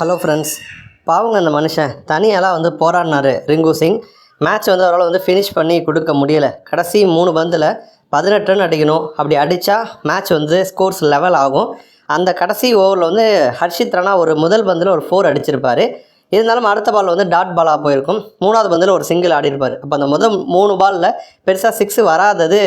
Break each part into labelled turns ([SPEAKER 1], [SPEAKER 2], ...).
[SPEAKER 1] Hello friends பாவங்க அந்த மனுஷன் தனியாலாம் வந்து போராடினாரு ரிங்கு சிங். மேட்ச் வந்து அவரால் வந்து ஃபினிஷ் பண்ணி கொடுக்க முடியலை. கடைசி மூணு பந்தில் பதினெட்டு ரன் அடிக்கணும். அப்படி அடித்தா மேட்ச் வந்து ஸ்கோர்ஸ் லெவல் ஆகும். அந்த கடைசி ஓவரில் வந்து ஹர்ஷித் ராணா ஒரு முதல் பந்தில் ஒரு ஃபோர் அடிச்சிருப்பார். இருந்தாலும் அடுத்த பால் வந்து டாட் பாலாக போயிருக்கும். மூணாவது பந்தில் ஒரு சிங்கிள் ஆடிருப்பார். அப்போ அந்த முதல் மூணு பாலில் பெருசாக சிக்ஸ் வராதது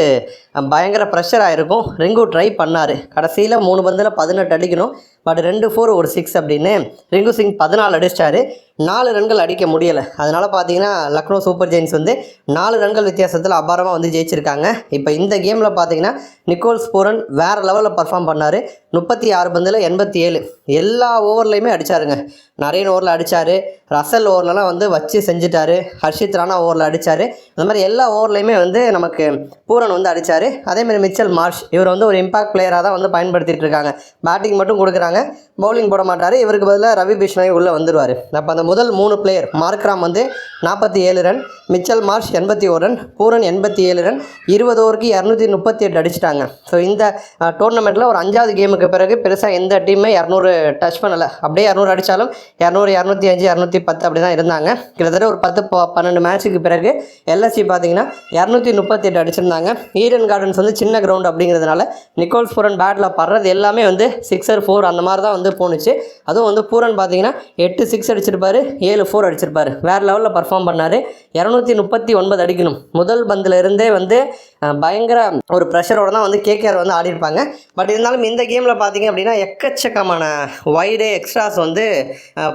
[SPEAKER 1] பயங்கர ப்ரெஷர் ஆகிருக்கும் ரிங்கு ட்ரை பண்ணார். கடைசியில் மூணு பந்தில் பதினெட்டு அடிக்கணும். பட் ரெண்டு ஃபோர் ஒரு சிக்ஸ் அப்படின்னு ரிங்கு சிங் பதினாலு அடிச்சிட்டாரு. நாலு ரன்கள் அடிக்க முடியலை. அதனால் பார்த்தீங்கன்னா லக்னோ சூப்பர் ஜெயின்ஸ் வந்து நாலு ரன்கள் வித்தியாசத்தில் அபாரமாக வந்து ஜெயிச்சிருக்காங்க. இப்போ இந்த கேமில் பார்த்தீங்கன்னா நிக்கோல்ஸ் பூரன் வேறு லெவலில் பர்ஃபார்ம் பண்ணார். முப்பத்தி ஆறு பந்தில் எண்பத்தி ஏழு எல்லா ஓவர்லேயுமே அடிச்சாருங்க. நிறைய ஓவரில் அடித்தார் ரசல் ஓவர்லலாம் வந்து வச்சு செஞ்சுட்டாரு. ஹர்ஷித் ராணா ஓவரில் அடித்தார் அந்த மாதிரி எல்லா ஓவர்லேயுமே வந்து நமக்கு பூரன் வந்து அடித்தார் அதேமாதிரி மிச்சல் மார்ஷ் இவர் வந்து ஒரு இம்பாக்ட் பிளேயராக தான் வந்து பயன்படுத்திகிட்டு இருக்காங்க. பேட்டிங் மட்டும் கொடுக்குறாங்க. பவுலிங் போட மாட்டார். இவருக்கு பதிலாக ரவி பிஷ்ணாய் உள்ளே வந்துடுவார் அப்போ அந்த முதல் மூணு பிளேயர் மார்க்ராம் வந்து நாற்பத்தி ஏழு ரன் மிச்சல் மார்ஷ் எண்பத்தி ஒரு ரன் பூரன் எண்பத்தி ஏழு ரன் இருபது ஓவருக்கு இரநூத்தி முப்பத்தி எட்டு அடிச்சிட்டாங்க. ஸோ இந்த டோர்னமெண்ட்டில் ஒரு அஞ்சாவது கேமுக்கு பிறகு பெருசாக எந்த டீமே இரநூறு டச் பண்ணலை. அப்படியே இரநூறு அடித்தாலும் இரநூறு இரநூத்தி அஞ்சு இரநூத்தி பத்து அப்படி தான் இருந்தாங்க. கிட்டத்தட்ட ஒரு பத்து பன்னெண்டு மேட்ச்சுக்கு பிறகு எல்எஸ்சி பார்த்தீங்கன்னா இரநூத்தி முப்பத்தி எட்டு அடிச்சிருந்தாங்க. ஈடன் கார்டன்ஸ் வந்து சின்ன கிரவுண்ட் அப்படிங்கிறதுனால நிக்கோல்ஸ் பூரன் பேட்டில் படுறது எல்லாமே வந்து சிக்ஸர் ஃபோர் அந்த மாதிரி தான் வந்து போணுச்சு. அதுவும் வந்து பூரன் பார்த்தீங்கன்னா எட்டு சிக்ஸ் அடிச்சிருப்பாரு ஏழு ஃபோர் அடிச்சிருப்பாரு. வேறு லெவலில் பர்ஃபார்ம் பண்ணார். இரநூத்தி முப்பத்தி ஒன்பது அடிக்கணும். முதல் பந்தில் இருந்தே வந்து பயங்கர ஒரு ப்ரெஷரோட தான் வந்து கேகேஆர் வந்து ஆடிருப்பாங்க பட் இருந்தாலும் இந்த கேமில் பார்த்தீங்க அப்படின்னா எக்கச்சக்கமான வைடு எக்ஸ்ட்ராஸ் வந்து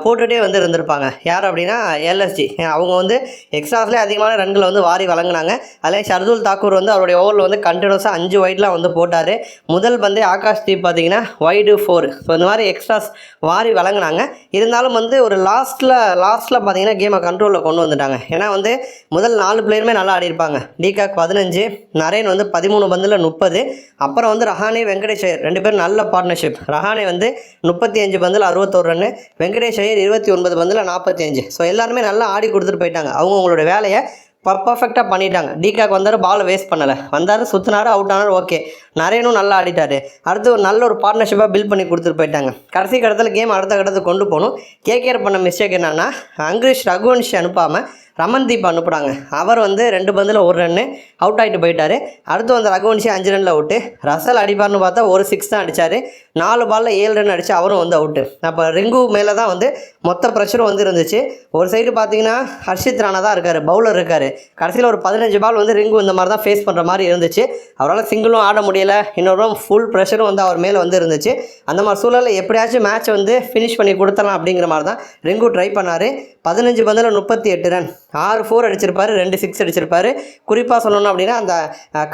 [SPEAKER 1] போட்டுகிட்டே வந்து இருந்திருப்பாங்க. யார் அப்படின்னா எல்எஸ்ஜி அவங்க வந்து எக்ஸ்ட்ராஸ்லேயே அதிகமான ரன்களை வந்து வாரி வழங்கினாங்க. அதே ஷர்துல் தாக்கூர் வந்து அவருடைய ஓவரில் வந்து கண்டினியூஸாக அஞ்சு வைட்லாம் வந்து போட்டார். முதல் பந்தே ஆகாஷ் தீப் பார்த்தீங்கன்னா வைடு ஃபோர் ஸோ இந்த மாதிரி எக்ஸ்ட்ராஸ் வாரி வழங்கினாங்க. இருந்தாலும் வந்து ஒரு லாஸ்ட்டில் லாஸ்ட்டில் பார்த்தீங்கன்னா கேமை கண்ட்ரோலில் கொண்டு வந்துட்டாங்க. ஏன்னா வந்து முதல் நாலு பிளேயருமே நல்லா ஆடிருப்பாங்க. டிகாக் பதினஞ்சு நரேன் வந்து பதிமூணு பந்தில் முப்பது அப்புறம் வந்து ரஹானே வெங்கடேஷ் ரெண்டு பேரும் நல்ல பார்ட்னர்ஷிப் ரஹானே வந்து முப்பத்தி அஞ்சு பந்தில் அறுபத்தோரு ரன்னு வெங்கடேஷ் ஐயர் இருபத்தி ஒன்பது பந்தில் நாற்பத்தி அஞ்சு ஸோ எல்லாருமே நல்லா ஆடி கொடுத்துட்டு போயிட்டாங்க. அவங்க அவங்களோட வேலையை பர்ஃபெக்டாக பண்ணிட்டாங்க. டிகாக் வந்தார் பாலை வேஸ்ட் பண்ணலை. வந்தார் சுற்றினார் அவுட் ஆனார் ஓகே நரேனும் நல்லா ஆடிட்டாரு. அடுத்து ஒரு நல்ல ஒரு பார்ட்னர்ஷிப்பாக பில்ட் பண்ணி கொடுத்துட்டு போயிட்டாங்க. கடைசி கட்டத்தில் கேம் அடுத்த கட்டத்துக்கு கொண்டு போகணும். கேகேஆர் பண்ண மிஸ்டேக் என்னன்னா அங்கிரிஷ் ரகுவன்ஷி அனுப்பாமல் ரமன்தீப் அனுப்புகிறாங்க அவர் வந்து ரெண்டு பந்தில் ஒரு ரன்னு அவுட் ஆகிட்டு போயிட்டார். அடுத்து வந்த ரகுவன்ஷி அஞ்சு ரனில் அவுட்டு ரசல் அடிப்பார்னு பார்த்தா ஒரு சிக்ஸ் தான் அடித்தார் நாலு பாலில் ஏழு ரன் அடித்து அவரும் வந்து அவுட்டு அப்போ ரிங்கு மேலே தான் வந்து மொத்த ப்ரெஷரும் வந்து இருந்துச்சு. ஒரு சைடு பார்த்தீங்கன்னா ஹர்ஷித் ராணா தான் இருக்கார் பவுலர் இருக்கார். கடைசியில் ஒரு பதினஞ்சு பால் வந்து ரிங்கு இந்த மாதிரி தான் ஃபேஸ் பண்ணுற மாதிரி இருந்துச்சு. அவரால் சிங்கிளும் ஆட முடியலை. இன்னொரு ஃபுல் ப்ரெஷரும் வந்து அவர் மேலே வந்து இருந்துச்சு. அந்த மாதிரி சூழலில் எப்படியாச்சும் மேட்ச் வந்து ஃபினிஷ் பண்ணி கொடுத்தலாம் அப்படிங்கிற மாதிரி தான் ரிங்கு ட்ரை பண்ணார். பதினஞ்சு பந்தில் முப்பத்தி எட்டு ரன் ஆறு ஃபோர் அடிச்சிருப்பார் ரெண்டு சிக்ஸ் அடிச்சிருப்பாரு. குறிப்பாக சொல்லணும் அப்படின்னா அந்த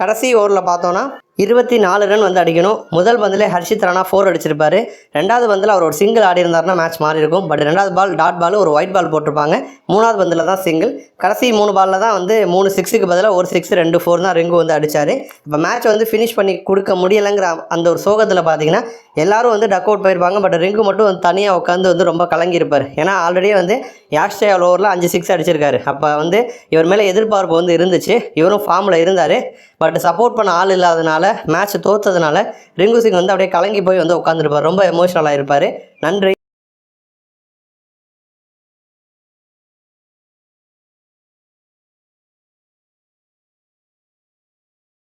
[SPEAKER 1] கடைசி ஓவரில் பார்த்தோன்னா இருபத்தி நாலு ரன் வந்து அடிக்கணும். முதல் பந்திலே ஹர்ஷித் ராணா ஃபோர் அடிச்சிருப்பாரு. ரெண்டாவது பந்தில் அவர் ஒரு சிங்கிள் ஆடி இருந்தாருன்னா மேட்ச் மாறி இருக்கும். பட் ரெண்டாவது பால் டாட் பால் ஒரு ஒயிட் பால் போட்டிருப்பாங்க. மூணாவது பந்தில் தான் சிங்கிள் கடைசி மூணு பாலில் தான் வந்து மூணு சிக்ஸுக்கு பதிலாக ஒரு சிக்ஸ் ரெண்டு ஃபோர் தான் ரிங்கு வந்து அடிச்சார். இப்போ மேட்ச் வந்து ஃபினிஷ் பண்ணி கொடுக்க முடியலைங்கிற அந்த ஒரு சோகத்தில் பார்த்தீங்கன்னா எல்லாரும் வந்து டக் அவுட் போயிருப்பாங்க. பட் ரிங்கு மட்டும் வந்து தனியாக உட்காந்து வந்து ரொம்ப கலங்கியிருப்பார். ஏன்னா ஆல்ரெடியே வந்து யாஷ்டேல் ஓவரில் அஞ்சு சிக்ஸ் அடிச்சிருக்காரு. அப்போ வந்து இவர் மேலே எதிர்பார்ப்பு வந்து இருந்துச்சு. இவரும் ஃபார்மில் இருந்தார். பட் சப்போர்ட் பண்ண ஆள் இல்லாதனால மேட்ச் தோத்ததுனால ரிங்கு சிங் வந்து அப்படியே கலங்கி போய் வந்து உட்காந்துருப்பார் ரொம்ப எமோஷனலாக இருப்பார். நன்றி.